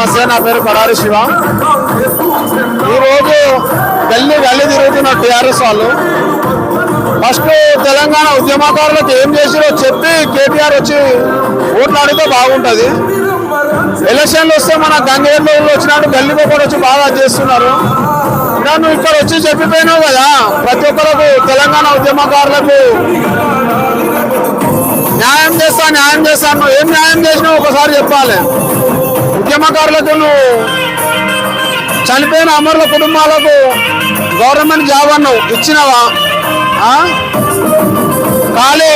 నమస్తే నా పేరు కడారి శివ. ఈరోజు గల్లీ వెళ్ళి తిరుగుతున్న టీఆర్ఎస్ వాళ్ళు. ఫస్ట్ తెలంగాణ ఉద్యమకారులకు ఏం చేసిరో చెప్పి కేటీఆర్ వచ్చి ఓట్లు అడిగితే బాగుంటుంది. ఎలక్షన్లు వస్తే మన గంగేర్లో వచ్చినట్టు గల్లీలో కూడా వచ్చి బాగా చేస్తున్నారు. నన్ను నువ్వు ఇక్కడ వచ్చి చెప్పిపోయినావు కదా ప్రతి ఒక్కరికి తెలంగాణ ఉద్యమకారులకు న్యాయం చేస్తా న్యాయం చేస్తాను ఏం న్యాయం చేసినావు? ఒకసారి చెప్పాలి. ఉద్యమకారులకు చనిపోయిన అమరుల కుటుంబాలకు గవర్నమెంట్ జాబ్ అన్నావు ఇచ్చినవా? ఖాళీ.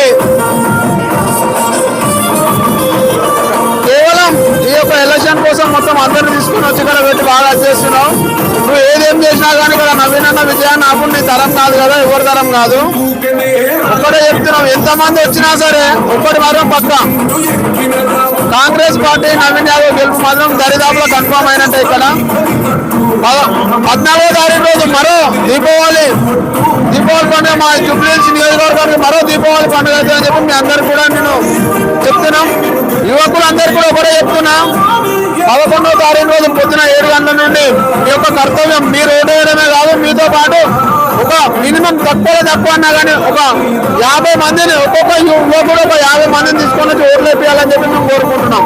కేవలం ఈ యొక్క ఎలక్షన్ కోసం మొత్తం అందరిని తీసుకుని వచ్చి ఇక్కడ పెట్టి బాగా చేస్తున్నావు. నువ్వు ఏదేం చేసినా కానీ ఇక్కడ నవీన్ విజయాన్ని అప్పుడు నీ తరం కాదు కదా ఎవరి తరం కాదు. ఒక్కడే చెప్తున్నావు ఎంతమంది వచ్చినా సరే ఒక్కటి మాత్రం పక్క. కాంగ్రెస్ పార్టీ నవీన్ యాదవ్ గెలుపు మాత్రం దరిదాపులో కన్ఫర్మ్ అయినట్టే ఇక్కడ. పద్నాలుగో తారీఖు రోజు మరో దీపావళి. దీపావళి పండుగ మా జూబ్లీహిల్స్ నియోజకవర్గానికి మరో దీపావళి పండుగ అవుతుందని చెప్పి మీ అందరికి కూడా నేను చెప్తున్నాం. యువకులందరూ కూడా ఒకటే చెప్తున్నాం. పదకొండవ తారీఖు రోజు పొద్దున ఏడు గంటల నుండి మీ యొక్క కర్తవ్యం మీరు ఓటేయడమే కాదు మీతో పాటు ఒక మినిమం తక్కువ తక్కువ అన్నా కానీ ఒక యాభై మందిని ఒక్కొక్క యువకుడు ఒక యాభై మందిని తీసుకొని వచ్చి ఓట్లు వేయాలని చెప్పి మేము కోరుకుంటున్నాం.